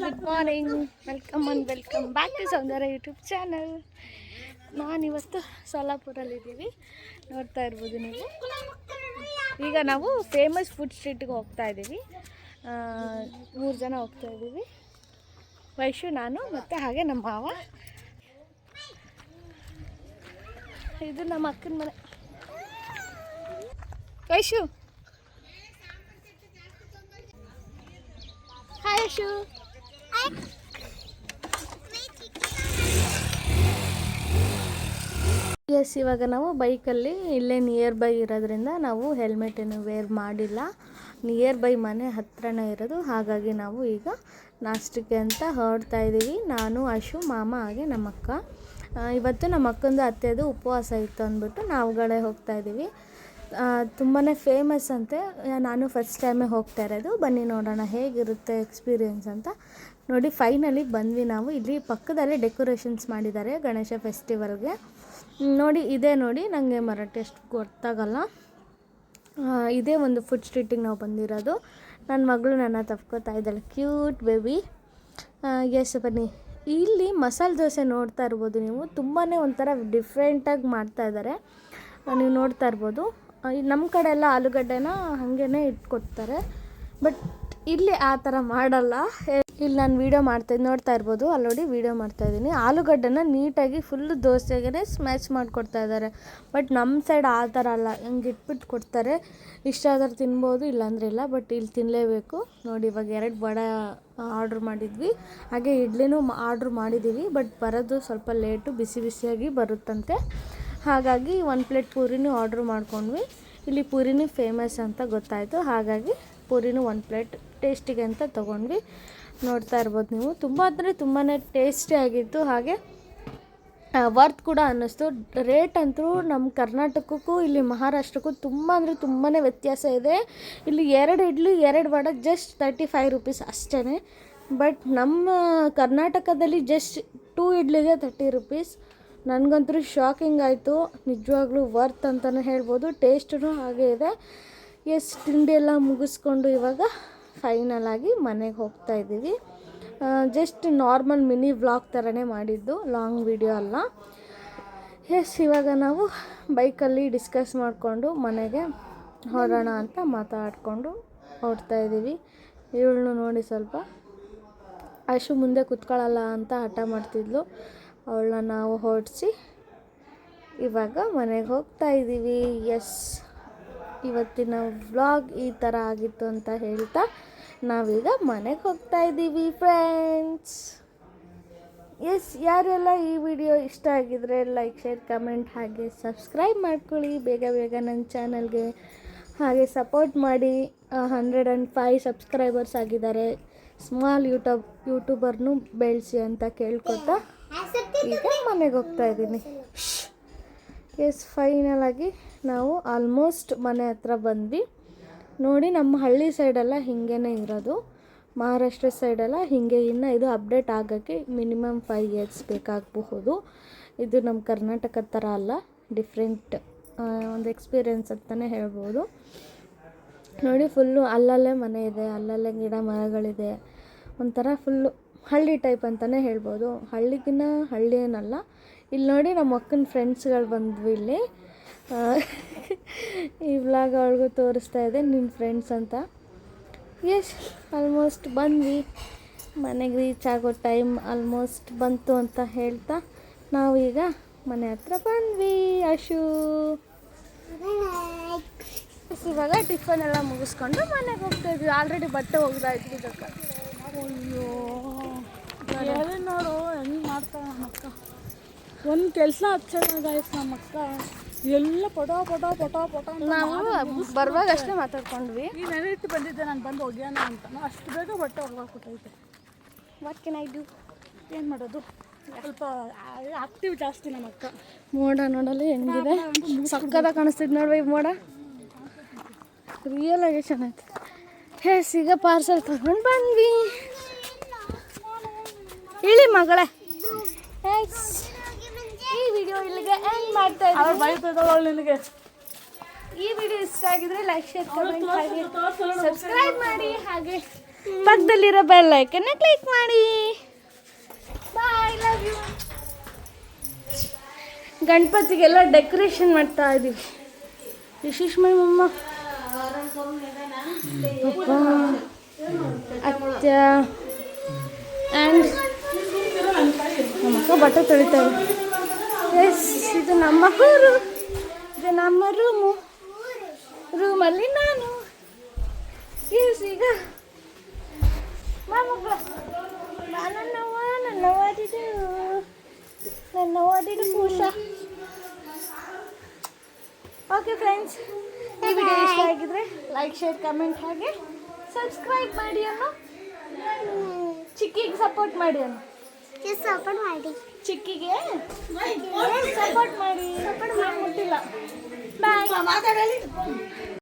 Good morning. Welcome and welcome back to Soundarya YouTube channel. ನಾನಿವತ್ತು ಸೋಲಾಪುರಲ್ಲಿದ್ದೀವಿ ನೋಡ್ತಾ ಇರ್ಬೋದು ನೀವು. ಈಗ ನಾವು ಫೇಮಸ್ ಫುಡ್ ಸ್ಟ್ರೀಟ್ಗೆ ಹೋಗ್ತಾ ಇದ್ದೀವಿ. ಮೂರು ಜನ ಹೋಗ್ತಾ ಇದ್ದೀವಿ. ವೈಶು, ನಾನು ಮತ್ತು ಹಾಗೆ ನಮ್ಮ ಮಾವ. ಇದು ನಮ್ಮ ಅಕ್ಕನ ಮನೆ. ವೈಶು. ಹಾಯ್ ಯಶು ಎಸ್ ಇವಾಗ ನಾವು ಬೈಕಲ್ಲಿ ಇಲ್ಲೇ ನಿಯರ್ ಬೈ ಇರೋದ್ರಿಂದ ನಾವು ಹೆಲ್ಮೆಟನ್ನು ವೇರ್ ಮಾಡಿಲ್ಲ. ನಿಯರ್ ಬೈ ಮನೆ ಹತ್ರನೇ ಇರೋದು. ಹಾಗಾಗಿ ನಾವು ಈಗ ನಾಷ್ಟಕ್ಕೆ ಅಂತ ಹೊರಡ್ತಾ ಇದ್ದೀವಿ ನಾನು, ಅಶು, ಮಾಮ, ಹಾಗೆ ನಮ್ಮಕ್ಕ. ಇವತ್ತು ನಮ್ಮ ಅಕ್ಕಂದು ಅತ್ತೆದು ಉಪವಾಸ ಇತ್ತು ಅಂದ್ಬಿಟ್ಟು ನಾವುಗಳೇ ಹೋಗ್ತಾ ಇದ್ದೀವಿ ತುಂಬಾ ಫೇಮಸ್ ಅಂತೆ. ನಾನು ಫಸ್ಟ್ ಟೈಮೇ ಹೋಗ್ತಾ ಇರೋದು. ಬನ್ನಿ ನೋಡೋಣ ಹೇಗಿರುತ್ತೆ ಎಕ್ಸ್ಪೀರಿಯೆನ್ಸ್ ಅಂತ. ನೋಡಿ ಫೈನಲಿ ಬಂದ್ವಿ ನಾವು. ಇಲ್ಲಿ ಪಕ್ಕದಲ್ಲೇ ಡೆಕೋರೇಷನ್ಸ್ ಮಾಡಿದ್ದಾರೆ ಗಣೇಶ ಫೆಸ್ಟಿವಲ್ಗೆ ನೋಡಿ, ಇದೇ ನೋಡಿ ನನಗೆ ಮರಾಠಿ ಅಷ್ಟು ಗೊತ್ತಾಗಲ್ಲ. ಇದೇ ಒಂದು ಫುಡ್ ಸ್ಟ್ರೀಟಿಗೆ ನಾವು ಬಂದಿರೋದು. ನನ್ನ ಮಗಳು ನನ್ನ ತಪ್ಕೋತಾ ಇದ್ದಾಳೆ. ಕ್ಯೂಟ್ ಬೇಬಿ ಎಸ್ ಬನ್ನಿ. ಇಲ್ಲಿ ಮಸಾಲೆ ದೋಸೆ ನೋಡ್ತಾ ಇರ್ಬೋದು ನೀವು. ತುಂಬಾ ಒಂಥರ ಡಿಫ್ರೆಂಟಾಗಿ ಮಾಡ್ತಾ ಇದ್ದಾರೆ ನೀವು ನೋಡ್ತಾ ಇರ್ಬೋದು. ನಮ್ಮ ಕಡೆ ಎಲ್ಲ ಆಲೂಗಡ್ಡೆನ ಹಾಗೇ ಇಟ್ಕೊಡ್ತಾರೆ. ಬಟ್ ಇಲ್ಲಿ ಆ ಥರ ಮಾಡಲ್ಲ. ಇಲ್ಲಿ ನಾನು ವೀಡಿಯೋ ಮಾಡ್ತಾ ನೋಡ್ತಾ ಇರ್ಬೋದು. ಅಲ್ಲಿ ನೋಡಿ ವೀಡಿಯೋ ಮಾಡ್ತಾ ಇದ್ದೀನಿ. ಆಲೂಗಡ್ಡೆನ ನೀಟಾಗಿ ಫುಲ್ಲು ದೋಸೆಗೆ ಸ್ಮ್ಯಾಚ್ ಮಾಡಿಕೊಡ್ತಾ ಇದ್ದಾರೆ. ಬಟ್ ನಮ್ಮ ಸೈಡ್ ಆ ಥರ ಅಲ್ಲ. ಹಿಂಗೆ ಇಟ್ಬಿಟ್ಟು ಕೊಡ್ತಾರೆ. ಇಷ್ಟ ಆದ್ರೆ ತಿನ್ಬೋದು, ಇಲ್ಲಾಂದ್ರೆ ಇಲ್ಲ. ಬಟ್ ಇಲ್ಲಿ ತಿನ್ನಲೇಬೇಕು ನೋಡಿ ಇವಾಗ ಎರಡು ಬಡ ಆರ್ಡ್ರ್ ಮಾಡಿದ್ವಿ. ಹಾಗೆ ಇಡ್ಲಿನೂ ಆರ್ಡ್ರ್ ಮಾಡಿದ್ದೀವಿ ಬಟ್ ಬರೋದು ಸ್ವಲ್ಪ ಲೇಟು ಬಿಸಿ ಬಿಸಿಯಾಗಿ ಬರುತ್ತಂತೆ. ಹಾಗಾಗಿ ಒಂದು ಪ್ಲೇಟ್ ಪೂರಿನೂ ಆರ್ಡ್ರ್ ಮಾಡ್ಕೊಂಡ್ವಿ. ಇಲ್ಲಿ ಪೂರಿನೂ ಫೇಮಸ್ ಅಂತ ಗೊತ್ತಾಯಿತು. ಹಾಗಾಗಿ ಪೂರಿನೂ ಒಂದು ಪ್ಲೇಟ್ ಟೇಸ್ಟಿಗೆ ಅಂತ ತೊಗೊಂಡ್ವಿ. ನೋಡ್ತಾ ಇರ್ಬೋದು ನೀವು. ತುಂಬ ಅಂದರೆ ತುಂಬಾ ಟೇಸ್ಟಿ ಆಗಿತ್ತು. ಹಾಗೆ ವರ್ತ್ ಕೂಡ ಅನ್ನಿಸ್ತು. ರೇಟ್ ಅಂತೂ ನಮ್ಮ ಕರ್ನಾಟಕಕ್ಕೂ, ಇಲ್ಲಿ ಮಹಾರಾಷ್ಟ್ರಕ್ಕೂ ತುಂಬ ಅಂದರೆ ತುಂಬಾ ವ್ಯತ್ಯಾಸ ಇದೆ. ಇಲ್ಲಿ ಎರಡು ಇಡ್ಲಿ, ಎರಡು vada just thirty five rupees ಅಷ್ಟೇ ಬಟ್ ನಮ್ಮ ಕರ್ನಾಟಕದಲ್ಲಿ ಜಸ್ಟ್ ಟೂ ಇಡ್ಲಿಗೆ ತರ್ಟಿ ರುಪೀಸ್ ನನಗಂತೂ ಶಾಕಿಂಗ್ ಆಯಿತು. ನಿಜವಾಗ್ಲೂ ವರ್ತ್ ಅಂತಲೇ ಹೇಳ್ಬೋದು. ಟೇಸ್ಟೂ ಹಾಗೆ ಇದೆ. ಎಸ್ ತಿಂಡಿ ಎಲ್ಲ ಮುಗಿಸ್ಕೊಂಡು ಇವಾಗ ಫೈನಲ್ ಆಗಿ ಮನೆಗೆ ಹೋಗ್ತಾ ಇದ್ದೀವಿ. ಜಸ್ಟ್ ನಾರ್ಮಲ್ ಮಿನಿ ವ್ಲಾಗ್ ಥರನೇ ಮಾಡಿದ್ದು ಲಾಂಗ್ ವಿಡಿಯೋ ಅಲ್ಲ. ಎಸ್ ಇವಾಗ ನಾವು ಬೈಕಲ್ಲಿ ಡಿಸ್ಕಸ್ ಮಾಡಿಕೊಂಡು ಮನೆಗೆ ಹೊರಡೋಣ ಅಂತ ಮಾತಾಡಿಕೊಂಡು ಹೊರಡ್ತಾ ಇದ್ದೀವಿ. ಇವಳನ್ನು ನೋಡಿ ಸ್ವಲ್ಪ. ಅಶು ಮುಂದೆ ಕುತ್ಕೊಳ್ಳಲ್ಲ ಅಂತ ಹಠ ಮಾಡ್ತಿದ್ಲು. ಅವಳನ್ನ ನಾವು ಹೊರಡಿಸಿ ಇವಾಗ ಮನೆಗೆ ಹೋಗ್ತಾ ಇದ್ದೀವಿ. ಎಸ್ ಇವತ್ತಿನ ವ್ಲಾಗ್ ಈ ಥರ ಆಗಿತ್ತು ಅಂತ ಹೇಳ್ತಾ ನಾವೀಗ ಮನೆಗೆ ಹೋಗ್ತಾ ಇದ್ದೀವಿ ಫ್ರೆಂಡ್ಸ್ ಎಸ್ ಯಾರೆಲ್ಲ ಈ ವಿಡಿಯೋ ಇಷ್ಟ ಆಗಿದ್ರೆ ಲೈಕ್ ಶೇರ್ ಕಮೆಂಟ್ ಹಾಗೆ ಸಬ್ಸ್ಕ್ರೈಬ್ ಮಾಡ್ಕೊಳ್ಳಿ. ಬೇಗ ಬೇಗ ನನ್ನ ಚಾನಲ್ಗೆ ಹಾಗೆ ಸಪೋರ್ಟ್ ಮಾಡಿ. ಹಂಡ್ರೆಡ್ ಆ್ಯಂಡ್ ಫೈವ್ ಸಬ್ಸ್ಕ್ರೈಬರ್ಸ್ ಆಗಿದ್ದಾರೆ. ಸ್ಮಾಲ್ ಯೂಟ್ಯೂಬ್ ಯೂಟ್ಯೂಬರ್ನು ಬೆಳೆಸಿ ಅಂತ ಕೇಳ್ಕೊತಾ ಈಗ ಮನೆಗೆ ಹೋಗ್ತಾ ಇದ್ದೀನಿ. ಎಸ್ ಫೈನಲ್ ಆಗಿ ನಾವು ಆಲ್ಮೋಸ್ಟ್ ಮನೆ ಹತ್ರ ಬಂದ್ವಿ. ನೋಡಿ, ನಮ್ಮ ಹಳ್ಳಿ ಸೈಡೆಲ್ಲ ಹಿಂಗೇ ಇರೋದು. ಮಹಾರಾಷ್ಟ್ರ ಸೈಡೆಲ್ಲ ಹೀಗೆ ಇನ್ನು ಇದು ಅಪ್ಡೇಟ್ ಆಗೋಕ್ಕೆ ಮಿನಿಮಮ್ ಫೈವ್ ಇಯರ್ಸ್ ಬೇಕಾಗಬಹುದು. ಇದು ನಮ್ಮ ಕರ್ನಾಟಕದ ಥರ ಅಲ್ಲ ಡಿಫ್ರೆಂಟ್ ಒಂದು ಎಕ್ಸ್ಪೀರಿಯೆನ್ಸ್ ಅಂತಲೇ ಹೇಳ್ಬೋದು. ನೋಡಿ ಫುಲ್ಲು ಅಲ್ಲಲ್ಲೇ ಮನೆ ಇದೆ, ಅಲ್ಲಲ್ಲೇ ಗಿಡ ಮರಗಳಿದೆ. ಒಂಥರ ಫುಲ್ಲು ಹಳ್ಳಿ ಟೈಪ್ ಅಂತಲೇ ಹೇಳ್ಬೋದು. ಹಳ್ಳಿಗಿನ್ನ ಹಳ್ಳಿ ಏನಲ್ಲ ಇಲ್ಲಿ ನೋಡಿ ನಮ್ಮ ಅಕ್ಕನ ಫ್ರೆಂಡ್ಸ್ಗಳು ಬಂದ್ವಿ ಇಲ್ಲಿ. ಈ ವ್ಲಾಗ್ ಅವ್ರಿಗೂ ತೋರಿಸ್ತಾ ಇದೆ ನಿನ್ನ ಫ್ರೆಂಡ್ಸ್ ಅಂತ. ಎಸ್ ಆಲ್ಮೋಸ್ಟ್ ಬಂದ್ವಿ. ಮನೆಗೆ ರೀಚ್ ಆಗೋ ಟೈಮ್ ಆಲ್ಮೋಸ್ಟ್ ಬಂತು ಅಂತ ಹೇಳ್ತಾ ನಾವೀಗ ಮನೆ ಹತ್ರ ಬಂದ್ವಿ, ಅಶು. ಇವಾಗ ಟಿಫನ್ ಎಲ್ಲ ಮುಗಿಸ್ಕೊಂಡು ಮನೆಗೆ ಹೋಗ್ತಾ ಇದ್ವಿ. ಆಲ್ರೆಡಿ ಬಟ್ಟೆ ಹೋಗ್ತಾ ಇದ್ವಿ ಅಯ್ಯೋ ಹೇಳಿ ನೋಡು ಹೆಂಗೆ ಮಾಡ್ತಾಳೆ ನಮ್ಮ ಅಕ್ಕ ಒಂದು ಕೆಲಸ ಚೆನ್ನಾಗಾಯ್ತು ನಮ್ಮ ಅಕ್ಕ ಎಲ್ಲ ಪಟೋ ಪಟೋ ಪಟೋ ಪಟೋ ನಾವು ಬರುವಾಗ ಅಷ್ಟೇ ಮಾತಾಡ್ಕೊಂಡ್ವಿ. ಈ ನೆನೆಟ್ಟು ಬಂದಿದ್ದೆ ನಾನು ಬಂದು ಒಗ್ಯಾನ ಅಂತ. ನಾನು ಅಷ್ಟು ಬೇಗ ಬಟ್ಟೆ ಒಗ್ದಾಕ್ಬಿಟ್ಟೈತೆ ವಾಟ್ ಕೆನ್ ಐ ಡೂ ಏನು ಮಾಡೋದು? ಸ್ವಲ್ಪ ಆಕ್ಟಿವ್ ಜಾಸ್ತಿ ನಮ್ಮ ಅಕ್ಕ ಮೋಡ ನೋಡಲು ಹೆಂಗಿದೆ? ಸಕ್ಕದ ಕಾಣಿಸ್ತಿದ್ ನೋಡ್ರಿ ಈ ಮೋಡ. ರಿಯಲ್ ಆಗಿ ಚೆನ್ನಾಗಿ ಹೇ ಸಿಗ ಪಾರ್ಸಲ್ ತಗೊಂಡು ಬಂದ್ವಿ. ಇಳಿ ಮಗಳೇ. ಮಾಡ್ತಾ ಅವ್ರು ಇದ್ದೀವಿ ಬೈತದವಳು ನಿನಗೆ. ಈ ವಿಡಿಯೋ ಇಷ್ಟ ಆಗಿದ್ರೆ ಲೈಕ್ ಶೇರ್ ಕಮೆಂಟ್ ಹಾಗೆ ಸಬ್ಸ್ಕ್ರೈಬ್ ಮಾಡಿ ಹಾಗೆ ಪಕ್ಕದಲ್ಲಿರೋ ಬೆಲ್ ಐಕನ್ನ ಕ್ಲಿಕ್ ಮಾಡಿ. ಬಾಯ್ ಲವ್ ಯು ಗಣಪತಿಗೆಲ್ಲ ಡೆಕೋರೇಷನ್ ಮಾಡ್ತಾ ಇದೀವಿ ವಿಶೇಷ ಮಮ್ಮ ಅತ್ತ ಆ್ಯಂಡ್ ನಮ್ಮಕ್ಕ ಬಟ್ಟೆ ತೊಳಿತಾರೆ ಎಸ್ ಇದು ನಮ್ಮ ಊರು. ಇದು ನಮ್ಮ ರೂಮು. ರೂಮಲ್ಲಿ ನಾನು. ಎಸ್ ಈಗ. ಮೊಮ್ಮಗಳು ನನ್ನವ್ವ ನನ್ನ ಓದಿದು ನನ್ನ ಓದಿದು ಕೂಸ ಓಕೆ ಫ್ರೆಂಡ್ಸ್ ಈ ವಿಡಿಯೋ ಇಷ್ಟ ಆಗಿದ್ರೆ? ಲೈಕ್ ಶೇರ್ ಕಮೆಂಟ್ ಹಾಗೆ. ಸಬ್ಸ್ಕ್ರೈಬ್ ಮಾಡಿ ಅನ್ನೋ ಚಿಕ್ಕಿಗೆ ಸಪೋರ್ಟ್ ಮಾಡಿ ಅನ್ನೋ ಸಪೋರ್ಟ್ ಮಾಡಿ. ಚಿಕ್ಕಿಗೆ? ಸಪೋರ್ಟ್ ಮಾಡಿ. ಸಪೋರ್ಟ್ ಮಾಡಿ ಮುಟ್ಟಿಲ್ಲ ಬಾಯ್